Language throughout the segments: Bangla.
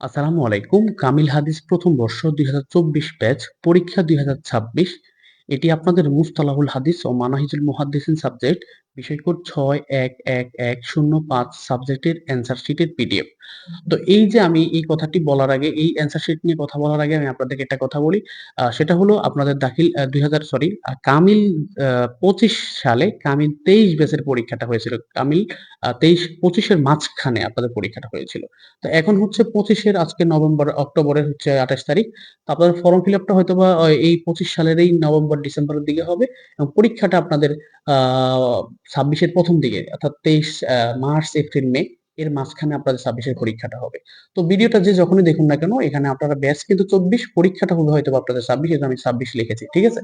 আসসালামু আলাইকুম। কামিল হাদিস প্রথম বর্ষ ২০২৪ ব্যাচ, পরীক্ষা ২০২৬ এটি আপনাদের মুস্তালাহুল হাদিস ও মানাহিজুল মুহাদ্দিসিন সাবজেক্ট বিষয় কোড ৬১১১০৫ সাবজেক্টের অ্যান্সার শিটের পিডিএফ। তো এই যে আমি এই কথাটি বলার আগে, এই অ্যান্সার শিট নিয়ে কথা বলার আগে আমি আপনাদেরকে একটা কথা বলি। সেটা হলো আপনাদের দাখিল, আ ২০০০ সরি কামিল ২৫ সালে কামিল ২৩ ব্যাচের পরীক্ষাটা হয়েছিল। কামিল, আ ২৩-২৫ মাঝখানে আপনাদের পরীক্ষাটা হয়েছিল। তো এখন হচ্ছে পঁচিশের, আজকে নভেম্বর, অক্টোবরের হচ্ছে ২৮ তারিখ। তো আপনাদের ফর্ম ফিল আপটা হয়তোবা অ এই ২৫ সালেরই নভেম্বর, ডিসেম্বরের দিকে হবে এবং পরীক্ষাটা আপনাদের আ ২৬ এর ১ম দিকে অর্থাৎ তেইশ মার্চ, এপ্রিল, মে এর মাঝখানে আপনাদের ২৬ পরীক্ষাটা হবে। তো ভিডিওটা যে যখনই দেখুন না কেন এখানে আপনারা ব্যাচ কিন্তু ২৪ পরীক্ষাটা হবে হয়তোবা আপনাদের ২৬ এজন্য আমি ২৬ লিখেছি। ঠিক আছে?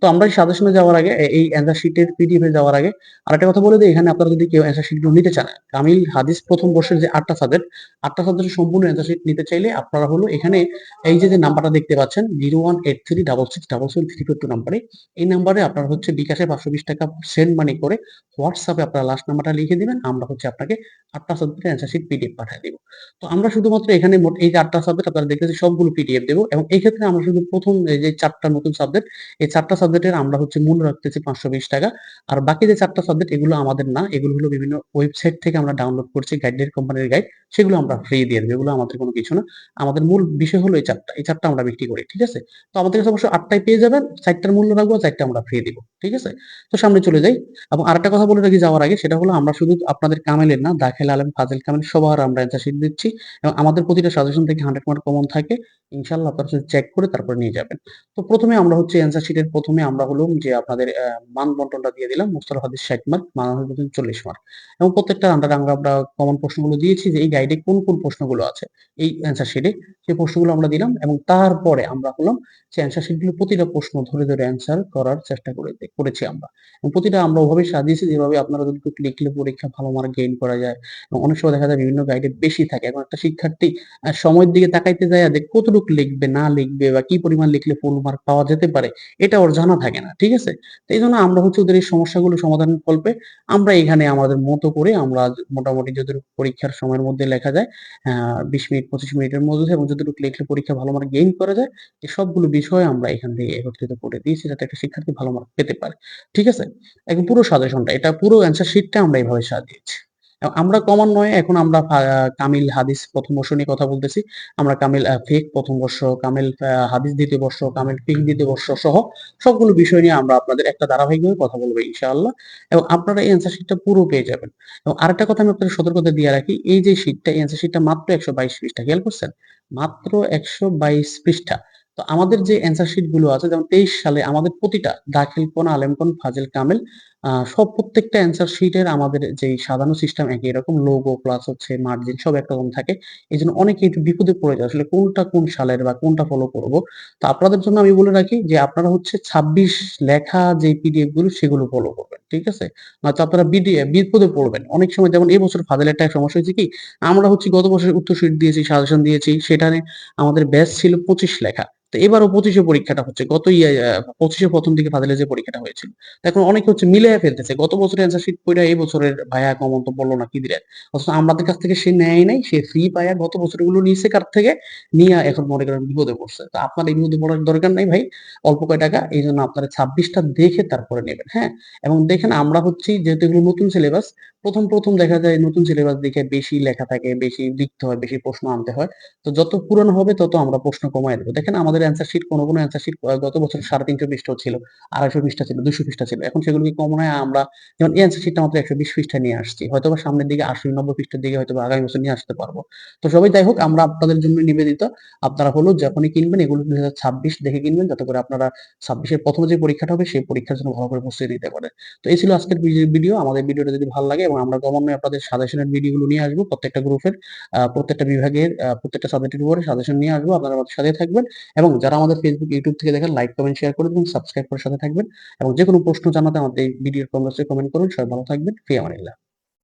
তো আমরা এই সাজেশনে যাওয়ার আগে এই অ্যান্সার শিটের পিডিএফ এ যাওয়ার আগে আরেকটা কথা বলে দেই এখানে আপনারা যদি কেউ অ্যান্সার শিটগুলো নিতে চান, কামিল হাদিস প্রথম বর্ষের যে ৮ টা সাবজেক্ট, ৮ টা সাবজেক্টের সম্পূর্ণ অ্যান্সার শিট নিতে চাইলে আপনারা হলো এখানে এই যে, যে নাম্বারটা দেখতে পাচ্ছেন 01836663342 নাম্বারে এই নাম্বারে আপনারা হচ্ছে বিকাশে ৳৫২০ সেন্ড মানি করে হোয়াটসঅ্যাপে আপনারা লাস্ট নাম্বারটা লিখে দিবেন। আমরা হচ্ছে আপনাকে ৮ টা সাবজেক্টের অ্যান্সার শিট পিডিএফ পাঠিয়ে দেবো তো আমরা শুধুমাত্র এখানে মোট এই চারটা সাবজেক্ট আপনারা দেখতেছি সবগুলো পিডিএফ দেব এবং এই ক্ষেত্রে আমরা শুধু প্রথম যে চারটা নতুন সাবজেক্ট, এই চারটা সাবজেক্টের আমরা হচ্ছে মূল্য রাখতেছি ৳৫২০ আর বাকি যে চারটা সাবজেক্ট এগুলো আমাদের না। এগুলো হলো বিভিন্ন ওয়েবসাইট থেকে আমরা ডাউনলোড করছি গাইডের কোম্পানির গাইড। সেগুলো আমরা ফ্রি দিয়ে দেব। এগুলো আমাদের কোনো কিছু না। আমাদের মূল বিষয় হলো এই ৪ টা। এই ৪ টা আমরা বিক্রি করি। ঠিক আছে? তো আমাদের কাছে অবশ্য ৮ টাই পেয়ে যাবেন। ৪ টার মূল্য রাখব, ৪ টা আমরা ফ্রি দিব। ঠিক আছে? তো সামনে চলে যাই এবং আরেকটা কথা বলে রাখি যাওয়ার আগে সেটা হলো আমরা শুধু আপনাদের কামেলের না, দাখিল আলেম, ফাজিল কামিল সবার আমরা অ্যান্সার শিট দিচ্ছি এবং আমাদের প্রতিটা সাজেশন থেকে 100 মার্ক কমন থাকে। ইনশাল্লাহ আপনারা চেক করে তারপরে নিয়ে যাবেন। তো প্রথমে আমরা হচ্ছে অ্যান্সার শিটের প্রথমে আমরা হলো যে আপনাদের মান বন্টনটা দিয়ে দিলাম। মুস্তালাহ হাদিস ৬০ মার্ক, মানহানিজ ৪০ মার্ক এবং প্রত্যেকটা আন্ডারে আমরা কমন প্রশ্নগুলো দিয়েছি যে এই গাইডে কোন, কোন প্রশ্নগুলো আছে এই অ্যান্সার শিটে সেই প্রশ্নগুলো আমরা দিলাম এবং তারপরে আমরা হলাম যে অ্যান্সার শিটগুলো প্রতিটা প্রশ্ন ধরে, ধরে অ্যান্সার করার চেষ্টা করে করেছি আমরা। এবং প্রতিটা আমরা ওভাবে সাজিয়েছি যেভাবে আপনারা যতটুকু লিখলে পরীক্ষা ভালো মার্ক গেইন করা যায় এবং অনেক সময় দেখা যায় বিভিন্ন গাইডে বেশি থাকে। এখন একটা শিক্ষার্থী সময়ের দিকে তাকাইতে যাইয়া যে কতটুকু লিখবে, না লিখবে বা কি পরিমাণ লিখলে ফুল মার্ক পাওয়া যেতে পারে এটা ওর জানা থাকে না। ঠিক আছে? তো এই জন্য আমরা হচ্ছে ওদের এই সমস্যাগুলো সমাধান কল্পে আমরা এখানে আমাদের মতো করে আমরা মোটামুটি যতটুকু পরীক্ষার সময়ের মধ্যে লেখা যায় বিশ মিনিট ২৫ মিনিটের মধ্যে এবং যতটুকু লিখলে পরীক্ষা ভালো মার্ক গেইন করা যায় এই সবগুলো বিষয় আমরা এখান থেকে একত্রিত করে দিয়েছি যাতে একটা শিক্ষার্থী ভালো মার্ক পেতে পারে। ঠিক আছে? একদম পুরো সাজেশনটা এটা পুরো অ্যান্সার শিটটা আমরা এইভাবে সাজিয়েছি। আমরা কমন নয় এখন আমরা কামিল হাদিস প্রথম বর্ষ নিয়ে কথা বলতেছি। আমরা কামিল ফেক প্রথম বর্ষ, কামিল হাদিস দ্বিতীয় বর্ষ, কামিল ফিকহ ২য় বর্ষ সহ সবগুলো বিষয় নিয়ে আমরা আপনাদের একটা ধারাবাহিকভাবে কথা বলব ইনশাআল্লাহ এবং আপনারা এই অ্যান্সার শিটটা পুরো পেয়ে যাবেন। এবং আরেকটা কথা আমি আপনাদের সতর্কতা দিয়ে রাখি এই যে এই অ্যান্সার শিটটা মাত্র ১২২ পৃষ্ঠা। খেয়াল করছেন? মাত্র ১২২ পৃষ্ঠা। তো আমাদের যে অ্যান্সার শিটগুলো আছে যেমন ২৩ সালে আমাদের প্রতিটা দাখিল কোন, আলেম কোন, ফাজিল কামিল সব প্রত্যেকটা অ্যান্সার শিটের আমাদের যেই সাজানো সিস্টেম একই এরকম লোগো প্লাস হচ্ছে মার্জিন সব একরকম থাকে। এই জন্য অনেকে একটু বিপদে পড়ে যায়। আসলে কোনটা কোন সালের বা কোনটা ফলো করব। তো আপনাদের জন্য আমি বলে রাখি যে আপনারা হচ্ছে ২৬ লেখা যে পিডিএফগুলো সেগুলো ফলো করবেন। ঠিক আছে? নয়তো আপনারা বিডি বিপদে পড়বেন। অনেক সময় যেমন এই বছর ফাজিলেরটা সমস্যা হয়েছে কি? আমরা হচ্ছে গত বছরের উত্তর শিট দিয়েছি, সাজেশন দিয়েছি। সেখানে আমাদের ব্যাচ ছিল ২৫ লেখা। তো এবারও ২৫ এ পরীক্ষাটা হচ্ছে। গত ইয়া ২৫ এর ১ম দিকে ফাজিলের যে পরীক্ষাটা হয়েছিল। এখন অনেকে হচ্ছে মিলাইয়া ফেলতেছে। গত বছরের অ্যান্সার শিট পইড়া এই বছরের ভাইয়া কমন তো পড়ল না কি দিলেন? অথচ আমাদের কাছ থেকে সে নেয় নাই। সে ফ্রি পাইয়া গত বছরগুলো নিছে কার থেকে? নিয়া এখন মনে করেন বিপদে পড়ছে। তো আপনার এই বিপদে পড়ার দরকার নাই ভাই। অল্প কয় টাকা। এইজন্য আপনারা ২৬ টা দেখে তারপরে নেবেন। হ্যাঁ? এবং দেখেন আমরা হচ্ছি যেহেতু এগুলো নতুন সিলেবাস ১ম, ১ম দেখা যায় নতুন সিলেবাস দেখে বেশি লেখা থাকে, বেশি লিখতে হয়, বেশি প্রশ্ন আনতে হয়। তো যত পুরানো হবে তত আমরা প্রশ্ন কমায় দেব। দেখেন আমাদের অ্যান্সার শিট কোন, কোন অ্যান্সার শিট গত বছর ৩৫০ পৃষ্ঠাও ছিল, ২৫০ পৃষ্ঠা ছিল, ২০০ পৃষ্ঠা ছিল। এখন সেগুলোকে কমায় আমরা যেমন এই অ্যান্সার শিটটা মাত্র ১২০ পৃষ্ঠা নিয়ে আসছি। হয়তোবা সামনের দিকে ৮০-৯০ পৃষ্ঠার দিকে হয়তোবা আগামী বছর নিয়ে আসতে পারব। তো সবাই যাই হোক আমরা আপনাদের জন্য নিবেদিত। আপনারা হলো যখনই কিনবেন এগুলো ২০২৬ দেখে কিনবেন যাতে করে আপনারা ২৬ এর ১ম যে পরীক্ষাটা হবে সেই পরীক্ষার জন্য ভালো করে প্রস্তুতি নিতে পারেন। তো এই ছিল আজকের ভিডিও। আমাদের ভিডিওটা যদি ভালো লাগে এবং আমরা ক্রমান্বয়ে আপনাদের সাজেশনের ভিডিওগুলো নিয়ে আসব প্রত্যেকটা গ্রুপের প্রত্যেকটা বিভাগের প্রত্যেকটা সাবজেক্টের উপরে সাজেশন নিয়ে আসব। আপনারা আমাদের সাথে থাকবেন এবং যারা আমাদের ফেসবুক ইউটিউব থেকে দেখেন লাইক, কমেন্ট, শেয়ার করে দেবেন সাবস্ক্রাইব করার সাথে থাকবেন এবং যে কোনো প্রশ্ন জানাতে আমাদের এই ভিডিওর কমেন্ট কমেন্ট করুন। সবাই ভালো থাকবেন। ফিয়া আমানিল্লাহ।